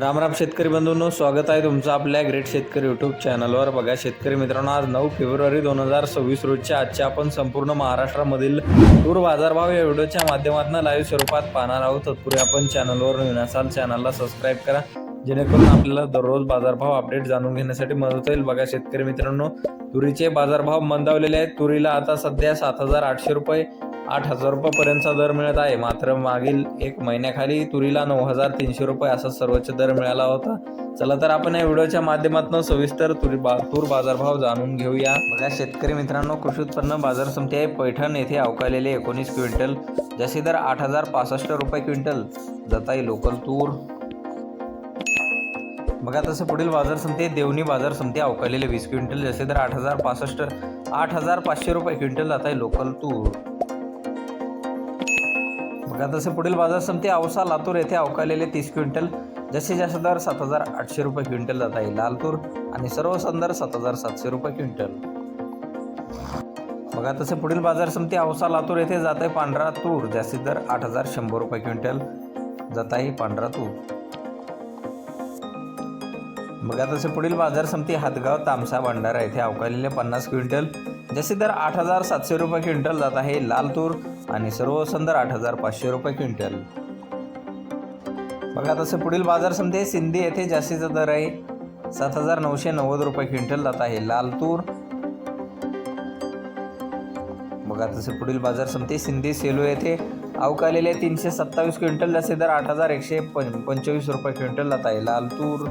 रामराम शेतकरी बंधूंनो स्वागत आहे तुमचं आपल्या ग्रेट शेतकरी यूट्यूब चॅनलवर बघा शेतकरी मित्रांनो आज नऊ फेब्रुवारी दोन हजार सव्वीस रोजच्या आजच्या आपण संपूर्ण महाराष्ट्रामधील तूर बाजारभाव या व्हिडिओच्या माध्यमातून लाईव्ह स्वरूपात पाहणार आहोत. तत्पूर्वी आपण चॅनलवर नवीन असाल चॅनलला सबस्क्राईब करा. जेणेकरून आपल्याला दररोज बाजारभाव अपडेट जाणून घेण्यासाठी मदत होईल. बघा शेतकरी मित्रांनो तुरीचे बाजारभाव मंदावलेले आहेत. तुरीला आता सध्या सात हजार आठशे रुपये आठ हजार रुपयापर्यंतचा दर मिळत आहे. मात्र मागील एक महिन्याखाली तुरीला नऊ हजार तीनशे रुपये असा सर्वोच्च दर मिळाला होता. चला तर आपण या व्हिडिओच्या माध्यमातून सविस्तर तुरी बा तूर बाजारभाव जाणून घेऊया. बघा शेतकरी मित्रांनो कृषी उत्पन्न बाजार समिती आहे. पैठण येथे अवकालेले एकोणीस क्विंटल जसे दर आठ हजार पासष्ट रुपये क्विंटल. जाताई लोकल तूर. बघा तसं पुढील बाजार समिती देवणी बाजार समिती अवकालेले वीस क्विंटल जसे दर आठ हजार पासष्ट आठ हजार पाचशे रुपये क्विंटल जात आहे लोकल तूर. बघा तसे पुढील बाजार समिती औसा लातूर येथे अवकालेले तीस क्विंटल जसे जास्त दर सात हजार आठशे रुपये क्विंटल जात आहे. लाल तूर आणि सर्व संदर सात हजार सातशे रुपये क्विंटल. बघा तसे पुढील बाजार समिती औसा लातूर येथे जात आहे पांढरा तूर जास्तीत दर आठ हजार शंभर रुपये क्विंटल जात आहे पांढरा तूर. बघा तसे पुढील बाजार समिती हातगाव तामसा भंडारा येथे अवकालेले पन्नास क्विंटल जसे दर आठ हजार सातशे रुपये क्विंटल जात आहे लाल तूर आणि सर्व दर आठ हजार पाचशे रुपये क्विंटल. बघा तसे पुढील बाजार समिती सिंधी येथे जास्तीचा दर आहे. सात हजार नऊशे नव्वद रुपये क्विंटल जात आहे लाल तूर बघा तसे पुढील बाजार समिती सिंधी सेलू येथे अवकालेले तीनशे सत्तावीस क्विंटल जसे दर आठ हजार एकशे पंचवीस रुपये क्विंटल जात आहे लाल तूर